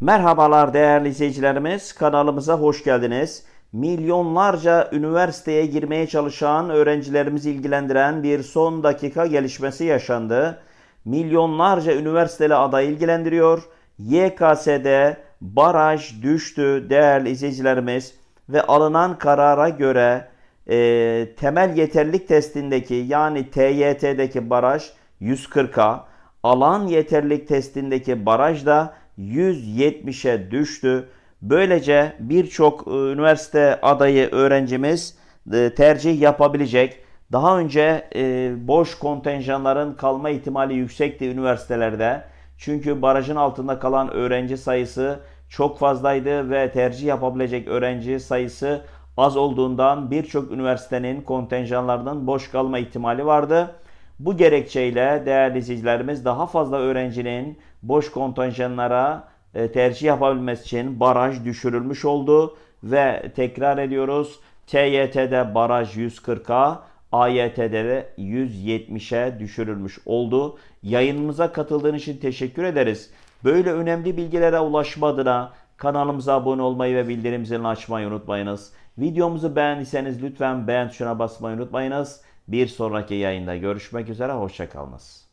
Merhabalar değerli izleyicilerimiz. Kanalımıza hoş geldiniz. Milyonlarca üniversiteye girmeye çalışan öğrencilerimizi ilgilendiren bir son dakika gelişmesi yaşandı. Milyonlarca üniversiteli aday ilgilendiriyor. YKS'de baraj düştü değerli izleyicilerimiz ve alınan karara göre e, temel yeterlilik testindeki yani TYT'deki baraj 140'a, alan yeterlilik testindeki baraj da 170'e düştü. Böylece birçok e, üniversite adayı öğrencimiz e, tercih yapabilecek. Daha önce e, boş kontenjanların kalma ihtimali yüksekti üniversitelerde. Çünkü barajın altında kalan öğrenci sayısı çok fazlaydı ve tercih yapabilecek öğrenci sayısı az olduğundan birçok üniversitenin kontenjanlarının boş kalma ihtimali vardı. Bu gerekçeyle değerli izleyicilerimiz daha fazla öğrencinin boş kontenjanlara e, tercih yapabilmesi için baraj düşürülmüş oldu ve tekrar ediyoruz TYT'de baraj 140'a AYT'de de 170'e düşürülmüş oldu. Yayınımıza katıldığın için teşekkür ederiz. Böyle önemli bilgilere ulaşma adına kanalımıza abone olmayı ve bildirim zilini açmayı unutmayınız. Videomuzu beğendiyseniz lütfen beğen tuşuna basmayı unutmayınız. Bir sonraki yayında görüşmek üzere, hoşçakalınız.